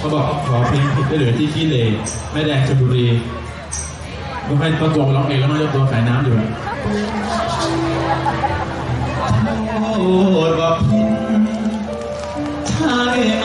เขาบอกขอเพลงผิดได้เหลือที่ขี้เหร่แม่แดงชลบุรีต้องให้ประตัวร้องเองแล้วน้องเจ้าตัวขายน้ำอยู่อะโทษว่าพินใช่ไหม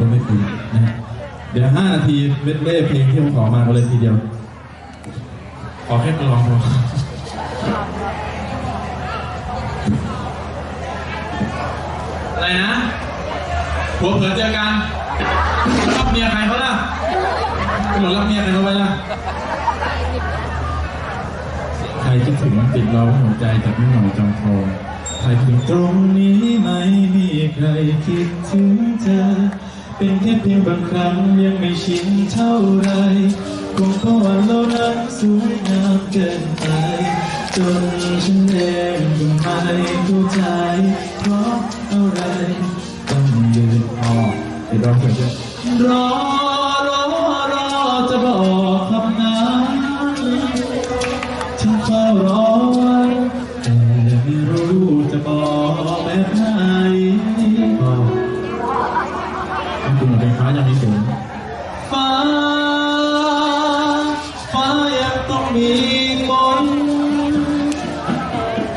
ก็ไม่คุยนะฮะเดี๋ยวห้านาทีเม็ดเล่เพลงที่ผมขอมากันเลยทีเดียว ขอแค่ลองพออะไรนะผัวเผลอเจอกันรับเมียใครเขาล่ะหลงรับเมียใครเขาไว้ล่ะใครคิดถึงติดล้อหัวใจจากไม่หน่อยจองทองใครถึงตรงนี้ไม่มีใครคิดถึงเธอ เป็นแค่เพียงบางครั้งยังไม่ชินเท่าไรคงเพราะว่าเรานั้นสวยงามเกินไป จนฉันเองก็ไม่เข้าใจเพราะอะไรต้องยืนออกไปรอเพื่อนด้วรอ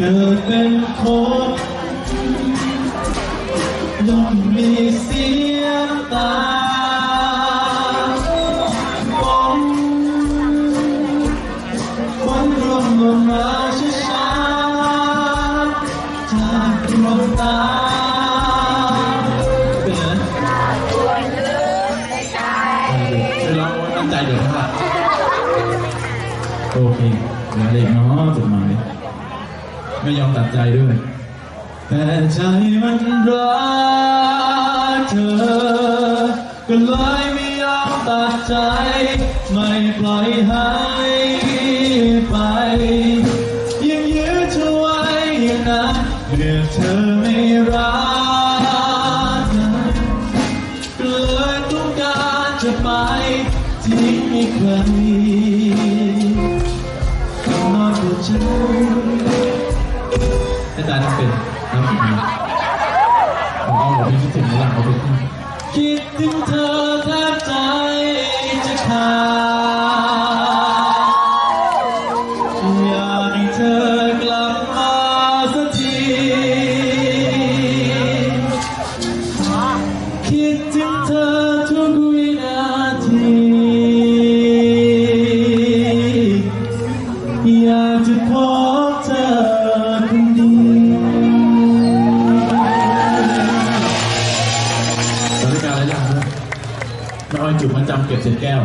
เกิดเป็นคนย่อมมีเสียงตาฝนวันร่วงลงมาช้าๆจากดวงตาเป็นไงไม่ร้องว่าตั้งใจเดี๋ยวพลาดโอเคเหลือเล็กเนาะจดหมาย ไม่ยอมตัดใจด้วย แต่ใจมันรักเธอ ก็เลยไม่ยอมตัดใจ ไม่ปล่อยให้ไป ยังยื้อเธอไว้อย่างนั้นเมื่อเธอไม่รักนั้นก็เลยต้องการจะไปทิ้งให้ใครก็นอน กับฉันให้ตายทั้งเป็นทั้งเป็นผมเอาหัวพี่คิดถึงหลังเอาไปที่คิดถึงเธอแทบใจจะขาด ก็บเศษแก้ว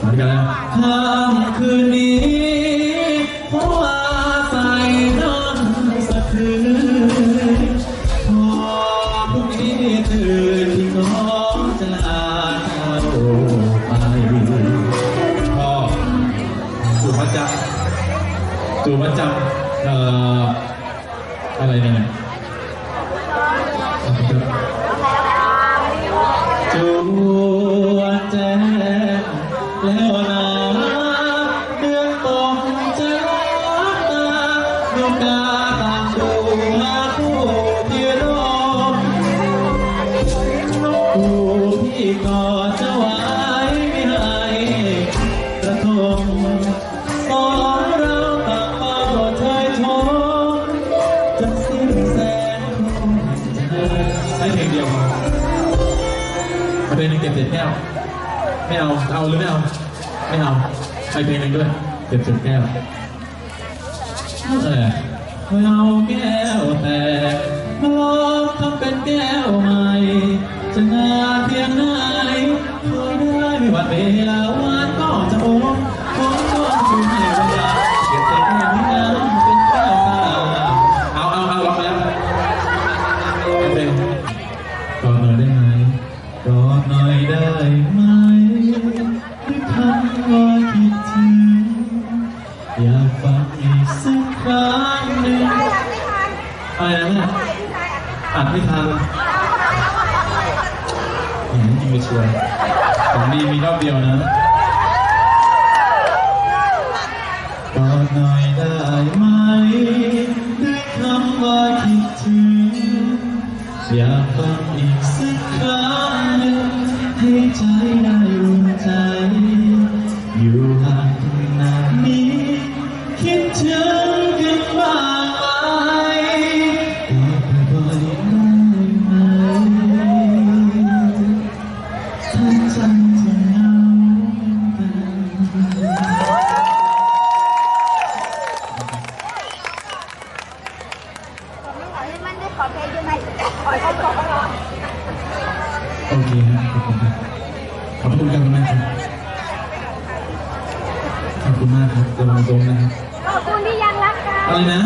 สถานการณ์อะค่ำคืนนี้เพราะว่าใส่นอนสักคืนพอพรุ่งนี้ตื่นที่น้องจะลาเจ้าไปพ่อจูบประจำจูบประจำเอ่ออะไรเนี่ย ก็จะไหว้ไม่ให้กระทงสองเราต่างมาก็เธอทนจะสิ้นแสนคงใช้เพลงเดียวมาเพลงหนึ่งเก็บเศษแก้วไม่เอาเอาหรือไม่เอาไม่เอาไปเพลงหนึงด้วยเก็บเศษแก้วเออเราแก้วแต่มาลองทำเป็นแก้วใหม่จะน่า ไม่เชื่อของดีมีรอบเดียวนะกอดหน่อยได้ไหมด้คำว่าคิดถึงอยากฟังอีกสักครั้งให้ใจได้ โอเคครับขอบคุณครับขอบคุณกันมากครับขอบคุณมากครับระวังตรงนะครับ ขอบคุณที่ยังรักกัน อะไรนะ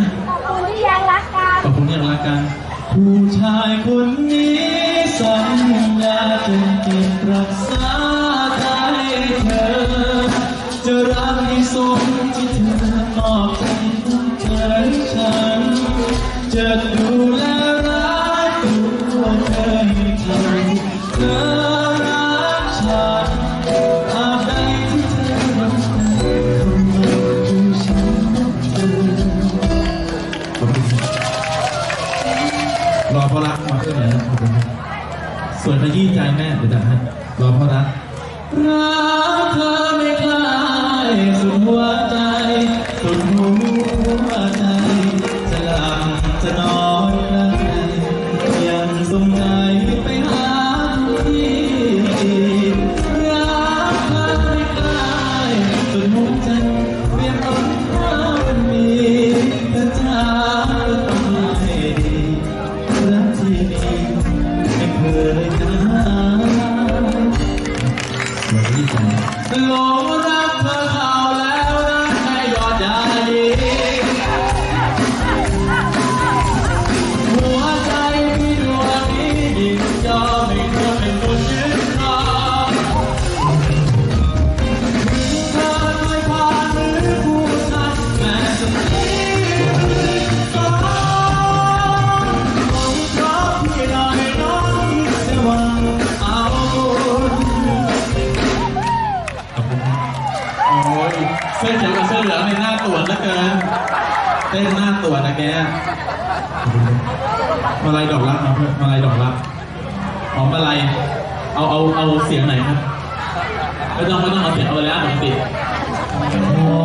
เต้นหน้าตัวนะแก มาลายดอกรักครับมาลายดอกรักหอมมาลายเอาเอาเอาเสียงไหนครับไม่ต้องไม่ต้องเอาเสียงเอาไปแล้วปกติโอ้